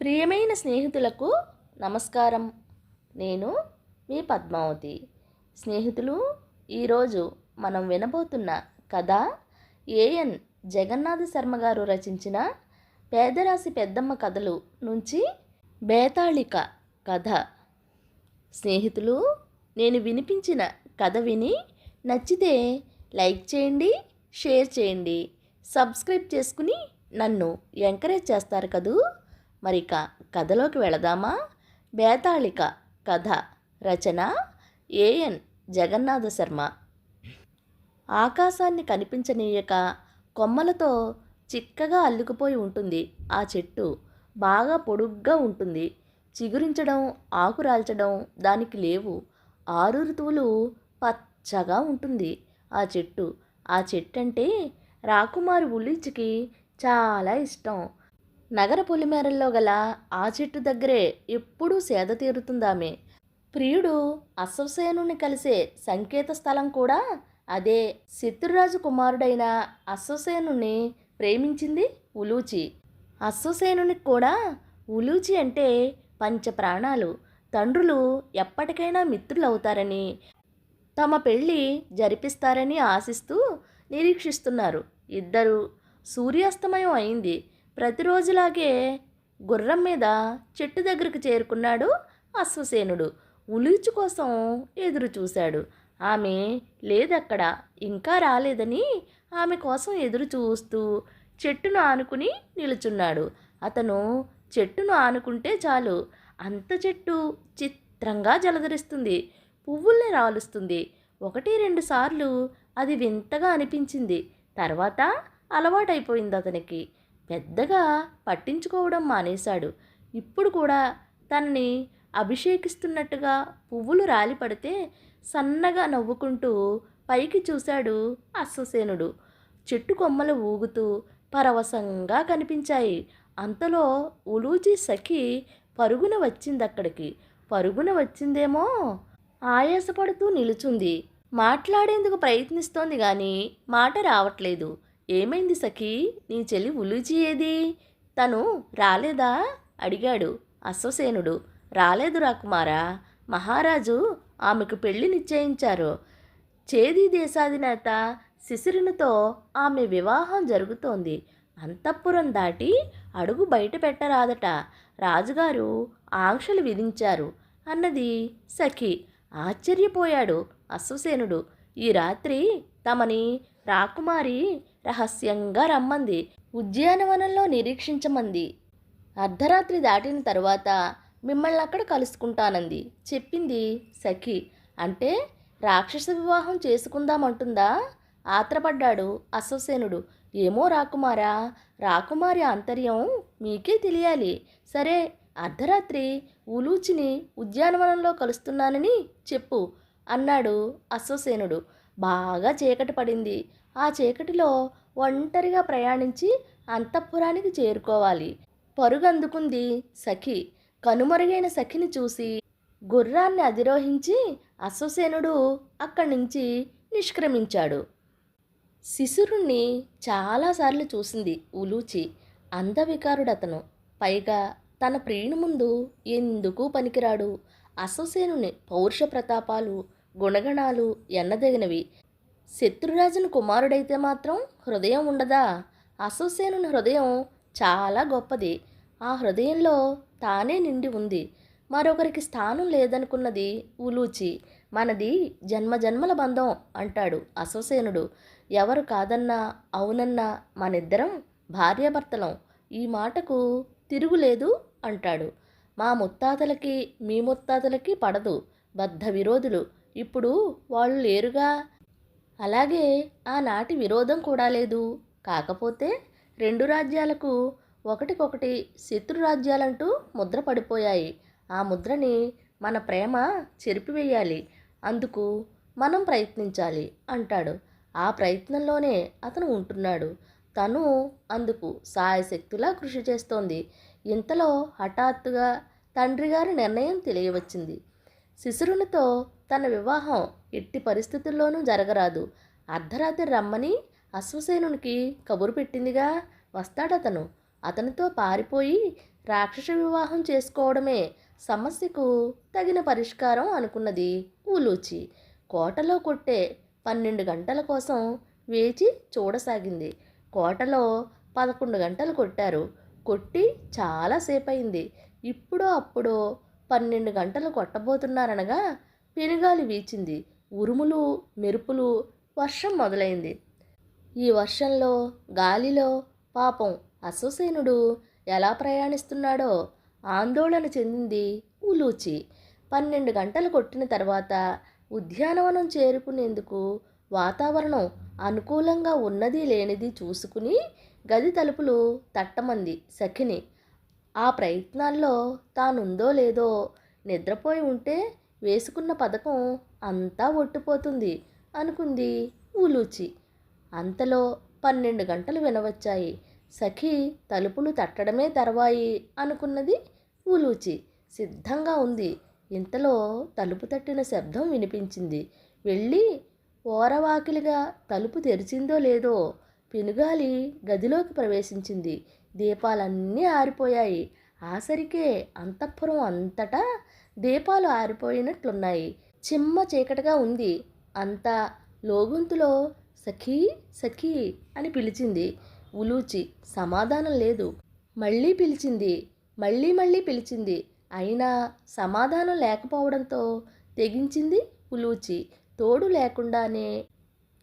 ప్రియమైన స్నేహితులకు నమస్కారం. నేను మీ పద్మావతి. స్నేహితులు ఈరోజు మనం వినబోతున్న కథ ఏఎన్ జగన్నాథ శర్మ గారు రచించిన పేదరాశి పెద్దమ్మ కథలు నుంచి బేతాళిక కథ. స్నేహితులు నేను వినిపించిన కథ విని నచ్చితే లైక్ చేయండి షేర్ చేయండి. సబ్స్క్రైబ్ చేసుకుని నన్ను ఎంకరేజ్ చేస్తారు కదూ? మరి ఇక కథలోకి వెళదామా? బేతాళిక కథ రచన ఏఎన్ జగన్నాథ శర్మ. ఆకాశాన్ని కనిపించనీయక కొమ్మలతో చిక్కగా అల్లుకుపోయి ఉంటుంది ఆ చెట్టు. బాగా పొడుగ్గా ఉంటుంది. చిగురించడం ఆకు రాల్చడం దానికి లేవు. ఆరు ఋతువులు పచ్చగా ఉంటుంది ఆ చెట్టు. ఆ చెట్టు అంటే రాకుమారి ఉల్లిచికి చాలా ఇష్టం. నగర పొలిమేరల్లో గల ఆ చెట్టు దగ్గరే ఎప్పుడూ సేద తీరుతుందామె. ప్రియుడు అశ్వసేనుని కలిసే సంకేత స్థలం కూడా అదే శత్రురాజు కుమారుడైన అశ్వసేనుని ప్రేమించింది ఉలూచి. అశ్వసేనునికి కూడా ఉలూచి అంటే పంచ ప్రాణాలు. తండ్రులు ఎప్పటికైనా మిత్రులవుతారని తమ పెళ్ళి జరిపిస్తారని ఆశిస్తూ నిరీక్షిస్తున్నారు. ఇద్దరు సూర్యాస్తమయం అయింది. ప్రతిరోజులాగే గుర్రం మీద చెట్టు దగ్గరకు చేరుకున్నాడు అశ్వసేనుడు ఉలీచు కోసం ఎదురు చూశాడు. ఆమె లేదక్కడ ఇంకా రాలేదని ఆమె కోసం ఎదురు చూస్తూ చెట్టును ఆనుకుని నిలుచున్నాడు. అతను చెట్టును ఆనుకుంటే చాలు అంత చెట్టు చిత్రంగా జలధరిస్తుంది పువ్వుల్ని రాలుస్తుంది. ఒకటి రెండు సార్లు అది వింతగా అనిపించింది. తర్వాత అలవాటైపోయింది అతనికి. పెద్దగా పట్టించుకోవడం మానేశాడు. ఇప్పుడు కూడా తనని అభిషేకిస్తున్నట్టుగా పువ్వులు రాలిపడితే సన్నగా నవ్వుకుంటూ పైకి చూశాడు అశ్వసేనుడు. చెట్టు కొమ్మలు ఊగుతూ పరవశంగా కనిపించాయి. అంతలో ఉలూజీ సఖి పరుగున వచ్చింది అక్కడికి పరుగున వచ్చిందేమో? ఆయాసపడుతూ నిలుచుంది. మాట్లాడేందుకు ప్రయత్నిస్తోంది కానీ మాట రావట్లేదు. ఏమైంది సఖి? నీ చెల్లి ఉలూచి ఏది? తను రాలేదా? అడిగాడు అశ్వసేనుడు. రాలేదు రాకుమారా మహారాజు ఆమెకు పెళ్ళి నిశ్చయించారు. చేది దేశాధినేత శిశిరునితో ఆమె వివాహం జరుగుతోంది. అంతఃపురం దాటి అడుగు బయట పెట్టరాదట. రాజుగారు ఆంక్షలు విధించారు అన్నది సఖి. ఆశ్చర్యపోయాడు అశ్వసేనుడు. ఈ రాత్రి తమని రాకుమారి రహస్యంగా రమ్మంది. ఉద్యానవనంలో నిరీక్షించమంది. అర్ధరాత్రి దాటిన తర్వాత మిమ్మల్ని అక్కడ కలుసుకుంటానంది. చెప్పింది సఖి. అంటే రాక్షస వివాహం చేసుకుందామంటుందా? ఆత్రపడ్డాడు అశ్వసేనుడు. ఏమో రాకుమారా రాకుమారి ఆంతర్యం మీకే తెలియాలి. సరే అర్ధరాత్రి ఉలూచిని ఉద్యానవనంలో కలుస్తున్నానని చెప్పు. అన్నాడు అశ్వసేనుడు. బాగా చీకటి పడింది. ఆ చీకటిలో ఒంటరిగా ప్రయాణించి అంతఃపురానికి చేరుకోవాలి. పరుగందుకుంది సఖి. కనుమరుగైన సఖిని చూసి గుర్రాన్ని అధిరోహించి అశ్వసేనుడు అక్కడి నుంచి నిష్క్రమించాడు. శిశురుణ్ణి చాలాసార్లు చూసింది ఉలూచి అందవికారుడతను పైగా తన ప్రియుని ముందు ఎందుకు పనికిరాడు? అశ్వసేనుని పౌరుష ప్రతాపాలు గుణగణాలు ఎన్నదగినవి. శత్రురాజుని కుమారుడైతే మాత్రం హృదయం ఉండదా? అశ్వసేనుని హృదయం చాలా గొప్పది. ఆ హృదయంలో తానే నిండి ఉంది. మరొకరికి స్థానం లేదనుకున్నది ఉలూచి. మనది జన్మజన్మల బంధం అంటాడు అశ్వసేనుడు. ఎవరు కాదన్నా అవునన్నా మనిద్దరం భార్యాభర్తలం. ఈ మాటకు తిరుగులేదు అంటాడు. మా ముత్తాతలకి మీ ముత్తాతలకి పడదు. బద్ధ విరోధులు. ఇప్పుడు వాళ్ళు లేరుగా? అలాగే ఆనాటి విరోధం కూడా లేదు. కాకపోతే రెండు రాజ్యాలకు ఒకటికొకటి శత్రు రాజ్యాలంటూ ముద్ర పడిపోయాయి. ఆ ముద్రని మన ప్రేమ చెరిపివేయాలి. అందుకు మనం ప్రయత్నించాలి అంటాడు. ఆ ప్రయత్నంలోనే అతను ఉంటున్నాడు. తను అందుకు సాయశక్తులా కృషి చేస్తోంది. ఇంతలో హఠాత్తుగా తండ్రి గారి నిర్ణయం తెలియవచ్చింది. శిశురునితో తన వివాహం ఎట్టి పరిస్థితుల్లోనూ జరగరాదు. అర్ధరాత్రి రమ్మని అశ్వసేనునికి కబురు పెట్టిందిగా వస్తాడతను. అతనితో పారిపోయి రాక్షస వివాహం చేసుకోవడమే సమస్యకు తగిన పరిష్కారం అనుకున్నది ఊలూచి. కోటలో కొట్టే పన్నెండు గంటల కోసం వేచి చూడసాగింది. కోటలో పదకొండు గంటలు కొట్టారు. కొట్టి చాలాసేపు అయింది ఇప్పుడో అప్పుడో పన్నెండు గంటలు కొట్టబోతున్నారనగా పెనుగాలి వీచింది. ఉరుములు మెరుపులు వర్షం మొదలైంది. ఈ వర్షంలో గాలిలో పాపం అశ్వసేనుడు ఎలా ప్రయాణిస్తున్నాడో ఆందోళన చెందింది ఉలూచి పన్నెండు గంటలు కొట్టిన తర్వాత ఉద్యానవనం చేరుకునేందుకు వాతావరణం అనుకూలంగా ఉన్నది లేనిది చూసుకుని గది తలుపులు తట్టమంది సఖిని. ఆ ప్రయత్నాల్లో తానుందో లేదో నిద్రపోయి ఉంటే వేసుకున్న పథకం అంతా ఒట్టిపోతుంది అనుకుంది ఊలూచి. అంతలో పన్నెండు గంటలు వినవచ్చాయి. సఖి తలుపులు తట్టడమే తర్వాయి అనుకున్నది ఊలూచి. సిద్ధంగా ఉంది. ఇంతలో తలుపు తట్టిన శబ్దం వినిపించింది. వెళ్ళి ఓరవాకిలిగా తలుపు తెరిచిందో లేదో పెనుగాలి గదిలోకి ప్రవేశించింది. దీపాలన్నీ ఆరిపోయాయి. ఆసరికే అంతఃపురం అంతటా దీపాలు ఆరిపోయినట్లున్నాయి. చిమ్మ చీకటిగా ఉంది. అంతా లోగొంతులో సఖీ సఖీ అని పిలిచింది. ఉలూచి సమాధానం లేదు. మళ్ళీ పిలిచింది. మళ్ళీ మళ్ళీ పిలిచింది. అయినా సమాధానం లేకపోవడంతో తెగించింది ఉలూచి. తోడు లేకుండానే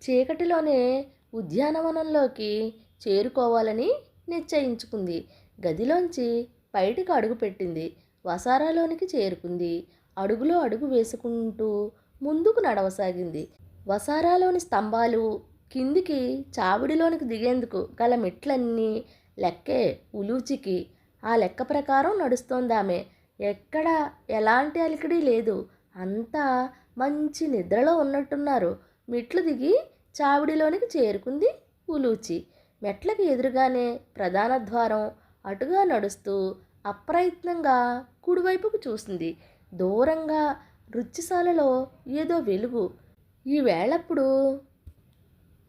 చీకటిలోనే ఉద్యానవనంలోకి చేరుకోవాలని నిశ్చయించుకుంది. గదిలోంచి బయటికి అడుగుపెట్టింది వసారాలోనికి చేరుకుంది. అడుగులో అడుగు వేసుకుంటూ ముందుకు నడవసాగింది. వసారాలోని స్తంభాలు కిందికి చావిడిలోనికి దిగేందుకు గల మెట్లన్నీ లెక్కే ఉలూచికి. ఆ లెక్క ప్రకారం నడుస్తోందామె. ఎక్కడ ఎలాంటి అలికిడి లేదు. అంతా మంచి నిద్రలో ఉన్నట్టున్నారు. మెట్లు దిగి చావిడిలోనికి చేరుకుంది ఉలూచి. మెట్లకి ఎదురుగానే ప్రధాన ద్వారం అటుగా నడుస్తూ అప్రయత్నంగా కుడివైపుకు చూసింది. దూరంగా రుచిశాలలో ఏదో వెలుగు. ఈ వేళప్పుడు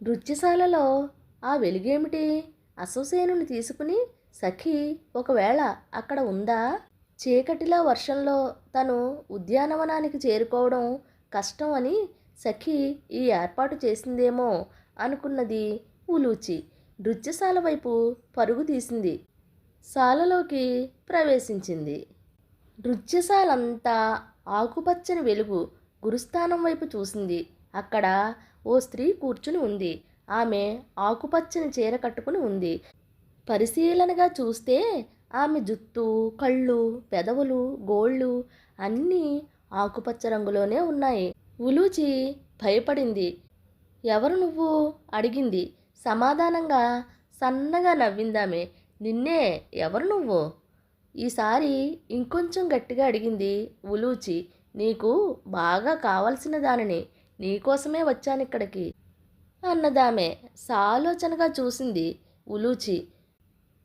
నృత్యశాలలో ఆ వెలుగేమిటి? అశ్వసేనుని తీసుకుని సఖి ఒకవేళ అక్కడ ఉందా? చీకటిలో వర్షంలో తను ఉద్యానవనానికి చేరుకోవడం కష్టం అని సఖి ఈ ఏర్పాటు చేసిందేమో అనుకున్నది ఉలూచి నృత్యశాల వైపు పరుగు తీసింది. శాలలోకి ప్రవేశించింది. నృత్యశాలంతా ఆకుపచ్చని వెలుగు గురుస్థానం వైపు చూసింది. అక్కడ ఓ స్త్రీ కూర్చుని ఉంది. ఆమె ఆకుపచ్చని చీర కట్టుకుని ఉంది. పరిశీలనగా చూస్తే ఆమె జుత్తు కళ్ళు పెదవులు గోళ్ళు అన్నీ ఆకుపచ్చ రంగులోనే ఉన్నాయి. ఉలూచి భయపడింది. ఎవరు నువ్వు? అడిగింది. సమాధానంగా సన్నగా నవ్విందామే. నిన్నే ఎవరు నువ్వు? ఈసారి ఇంకొంచెం గట్టిగా అడిగింది ఉలూచి. నీకు బాగా కావలసిన దానిని నీకోసమే వచ్చాను ఇక్కడికి అన్నదామె సాలోచనగా చూసింది ఉలూచి.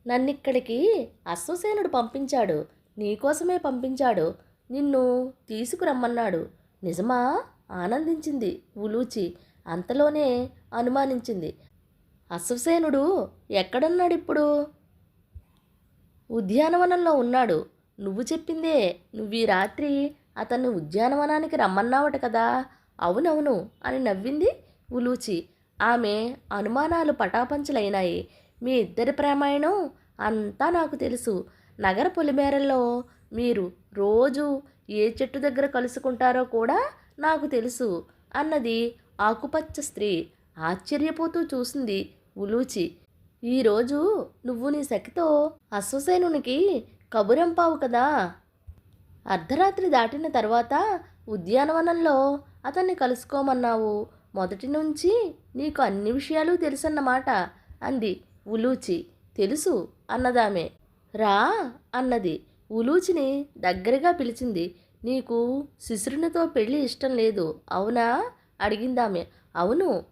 నన్నిక్కడికి అశ్వసేనుడు పంపించాడు. నీకోసమే పంపించాడు. నిన్ను తీసుకురమ్మన్నాడు. నిజమా? ఆనందించింది ఉలూచి అంతలోనే అనుమానించింది. అశ్వసేనుడు ఎక్కడున్నాడిప్పుడు? ఉద్యానవనంలో ఉన్నాడు. నువ్వు చెప్పిందే నువ్వు ఈ రాత్రి అతన్ని ఉద్యానవనానికి రమ్మన్నావట కదా? అవునవును అని నవ్వింది ఉలూచి ఆమె అనుమానాలు పటాపంచలైనాయి. మీ ఇద్దరి ప్రేమాయణం అంతా నాకు తెలుసు. నగర పొలిమేరల్లో మీరు రోజు ఏ చెట్టు దగ్గర కలుసుకుంటారో కూడా నాకు తెలుసు అన్నది ఆకుపచ్చ స్త్రీ ఆశ్చర్యపోతూ చూసింది ఉలూచి. ఈరోజు నువ్వు నీ శక్తితో అశ్వసేనునికి కబురంపావు కదా? అర్ధరాత్రి దాటిన తర్వాత ఉద్యానవనంలో అతన్ని కలుసుకోమన్నావు. మొదటి నుంచి నీకు అన్ని విషయాలు తెలుసన్నమాట అంది ఉలూచి. తెలుసు అన్నదామె. రా అన్నది. ఉలూచిని దగ్గరగా పిలిచింది. నీకు శిశురునితో పెళ్ళి ఇష్టం లేదు. అవునా? అడిగిందామె. అవును.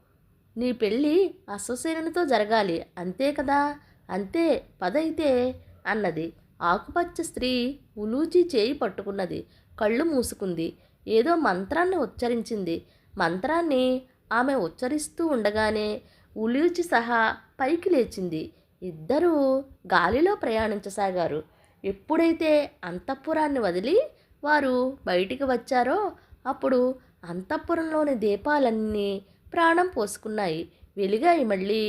నీ పెళ్ళి అశ్వసేనునితో జరగాలి. అంతే కదా? అంతే. పదైతే అన్నది. ఆకుపచ్చ స్త్రీ ఉలూచి చేయి పట్టుకున్నది. కళ్ళు మూసుకుంది. ఏదో మంత్రాన్ని ఉచ్చరించింది. మంత్రాన్ని ఆమె ఉచ్చరిస్తూ ఉండగానే ఉలూచి సహా పైకి లేచింది. ఇద్దరూ గాలిలో ప్రయాణించసాగారు. ఎప్పుడైతే అంతఃపురాన్ని వదిలి వారు బయటికి వచ్చారో అప్పుడు అంతఃపురంలోని దీపాలన్నీ ప్రాణం పోసుకున్నాయి. వెలిగాయి మళ్ళీ.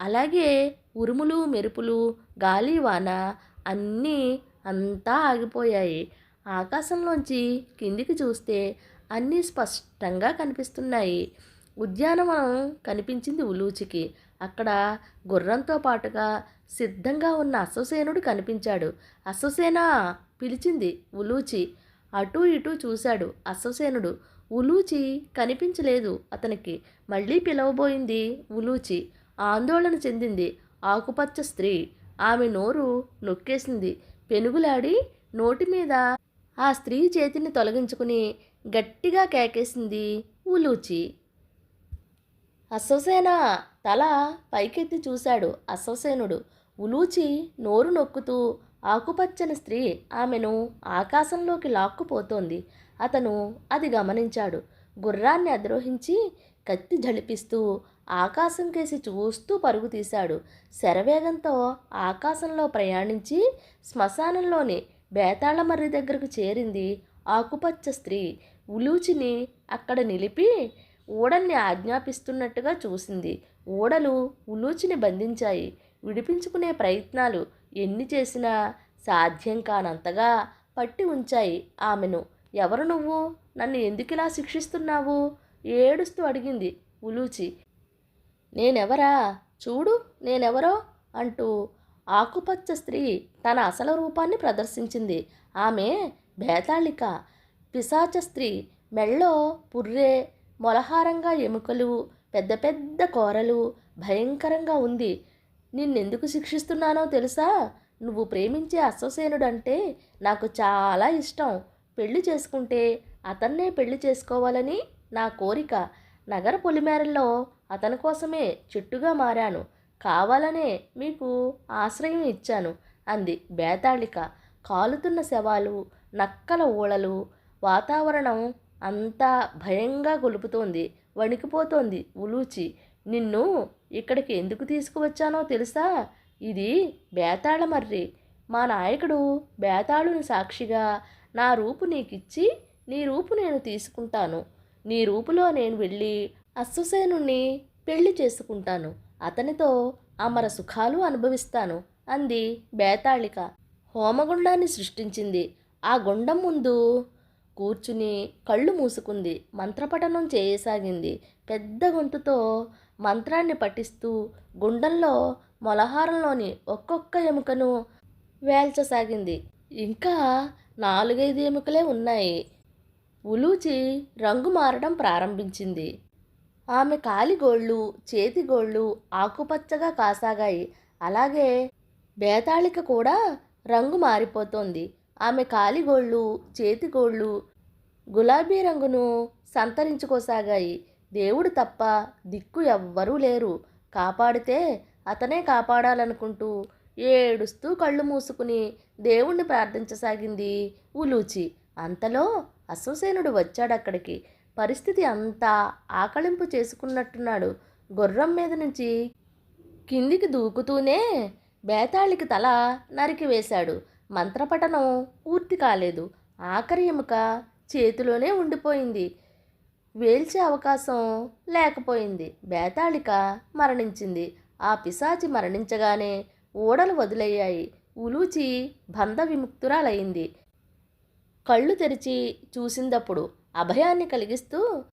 అలాగే ఉరుములు మెరుపులు గాలి వాన అన్నీ అంతా ఆగిపోయాయి. ఆకాశంలోంచి కిందికి చూస్తే అన్నీ స్పష్టంగా కనిపిస్తున్నాయి. ఉద్యానవనం కనిపించింది ఉలూచికి. అక్కడ గుర్రంతో పాటుగా సిద్ధంగా ఉన్న అశ్వసేనుడు కనిపించాడు. అశ్వసేనా పిలిచింది ఉలూచి. అటూ ఇటూ చూశాడు అశ్వసేనుడు. ఉలూచి కనిపించలేదు అతనికి. మళ్ళీ పిలవబోయింది ఉలూచి. ఆందోళన చెందింది ఆకుపచ్చ స్త్రీ. ఆమె నోరు నొక్కేసింది. పెనుగులాడి నోటి మీద ఆ స్త్రీ చేతిని తొలగించుకుని గట్టిగా కేకేసింది ఉలూచి. అశ్వసేన తల పైకెత్తి చూశాడు అశ్వసేనుడు. ఉలూచి నోరు నొక్కుతూ ఆకుపచ్చని స్త్రీ ఆమెను ఆకాశంలోకి లాక్కుపోతోంది. అతను అది గమనించాడు. గుర్రాన్ని అద్రోహించి కత్తి జలిపిస్తూ ఆకాశం కేసి చూస్తూ పరుగు తీశాడు. శరవేగంతో ఆకాశంలో ప్రయాణించి శ్మశానంలోని బేతాళమర్రి దగ్గరకు చేరింది ఆకుపచ్చ స్త్రీ. ఉలూచిని అక్కడ నిలిపి ఊడల్ని ఆజ్ఞాపిస్తున్నట్టుగా చూసింది. ఊడలు ఉలూచిని బంధించాయి. విడిపించుకునే ప్రయత్నాలు ఎన్ని చేసినా సాధ్యం కానంతగా పట్టి ఉంచాయి ఆమెను. ఎవరు నువ్వు? నన్ను ఎందుకు ఇలా శిక్షిస్తున్నావు? ఏడుస్తూ అడిగింది ఉలూచి. నేనెవరా? చూడు నేనెవరో అంటూ ఆకుపచ్చ స్త్రీ తన అసలు రూపాన్ని ప్రదర్శించింది. ఆమె బేతాళిక పిశాచ స్త్రీ మెళ్ళో పుర్రే మొలహారంగా ఎముకలు పెద్ద పెద్ద కోరలు భయంకరంగా ఉంది. నిన్నెందుకు శిక్షిస్తున్నానో తెలుసా? నువ్వు ప్రేమించే అశ్వసేనుడంటే నాకు చాలా ఇష్టం. పెళ్ళి చేసుకుంటే అతన్నే పెళ్ళి చేసుకోవాలని నా కోరిక. నగర పొలిమేరల్లో అతని కోసమే చెట్టుగా మారాను. కావాలనే మీకు ఆశ్రయం ఇచ్చాను అంది బేతాళిక. కాలుతున్న శవాలు నక్కల ఊళలు వాతావరణం అంతా భయంగా గొలుపుతోంది వణికిపోతోంది ఉలూచి. నిన్ను ఇక్కడికి ఎందుకు తీసుకువచ్చానో తెలుసా? ఇది బేతాళమర్రి మా నాయకుడు బేతాళుని సాక్షిగా నా రూపు నీకిచ్చి నీ రూపు నేను తీసుకుంటాను. నీ రూపులో నేను వెళ్ళి అశ్వసేనుణ్ణి పెళ్ళి చేసుకుంటాను. అతనితో అమర సుఖాలు అనుభవిస్తాను అంది బేతాళిక. హోమగుండాన్ని సృష్టించింది. ఆ గుండం ముందు కూర్చుని కళ్ళు మూసుకుంది. మంత్రపఠనం చేయసాగింది. పెద్ద గొంతుతో మంత్రాన్ని పఠిస్తూ గుండంలో మొలహారంలోని ఒక్కొక్క ఎముకను వేల్చసాగింది. ఇంకా నాలుగైదు ఎముకలే ఉన్నాయి. ఉలూచి రంగు మారడం ప్రారంభించింది. ఆమె కాలిగోళ్ళు చేతిగోళ్ళు ఆకుపచ్చగా కాసాగాయి. అలాగే బేతాళిక కూడా రంగు మారిపోతోంది. ఆమె కాలిగోళ్ళు చేతిగోళ్ళు గులాబీ రంగును సంతరించుకోసాగాయి. దేవుడు తప్ప దిక్కు ఎవ్వరూ లేరు. కాపాడితే అతనే కాపాడాలనుకుంటూ ఏడుస్తూ కళ్ళు మూసుకుని దేవుణ్ణి ప్రార్థించసాగింది ఉలూచి. అంతలో అశ్వసేనుడు వచ్చాడక్కడికి పరిస్థితి అంతా ఆకళింపు చేసుకున్నట్టున్నాడు. గుర్రం మీద నుంచి కిందికి దూకుతూనే బేతాళికి తల నరికి వేశాడు. మంత్రపఠనం పూర్తి కాలేదు. ఆఖరి ఎముక చేతిలోనే ఉండిపోయింది. వేల్చే అవకాశం లేకపోయింది. బేతాళిక మరణించింది. ఆ పిశాచి మరణించగానే ఓడలు వదిలయ్యాయి ఉలూచి బంధ విముక్తురాలయ్యింది కళ్ళు తెరిచి చూసిందప్పుడు అభయాన్ని కలిగిస్తూ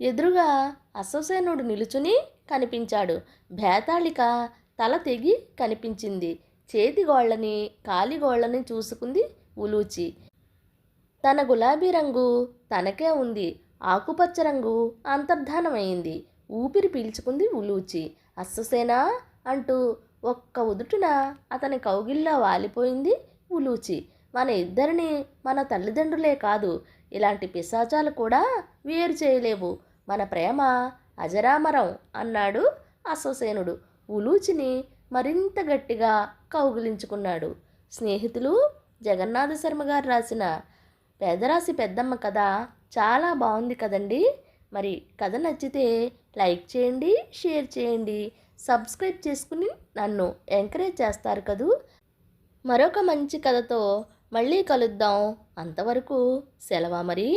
ఎదురుగా అశ్వసేనుడు నిలుచుని కనిపించాడు. బేతాళిక తల తెగి కనిపించింది. చేతిగోళ్ళని కాలిగోళ్ళని చూసుకుంది ఉలూచి. తన గులాబీ రంగు తనకే ఉంది. ఆకుపచ్చ రంగు అంతర్ధానమైంది. ఊపిరి పీల్చుకుంది ఉలూచి. అస్ససేనా? అంటూ ఒక్క ఉదుటున అతని కౌగిల్లో వాలిపోయింది ఉలూచి. మన ఇద్దరిని మన తల్లిదండ్రులే కాదు ఇలాంటి పిశాచాలు కూడా వేరు చేయలేవు. మన ప్రేమ అజరామరం అన్నాడు అశ్వసేనుడు. ఉలూచిని మరింత గట్టిగా కౌగిలించుకున్నాడు. స్నేహితులు జగన్నాథ శర్మ గారు రాసిన పేదరాశి పెద్దమ్మ కథ చాలా బాగుంది కదండి. మరి కథ నచ్చితే లైక్ చేయండి షేర్ చేయండి సబ్స్క్రైబ్ చేసుకుని నన్ను ఎంకరేజ్ చేస్తారు కదూ. మరొక మంచి కథతో మళ్ళీ కలుద్దాం. అంతవరకు సెలవా మరి?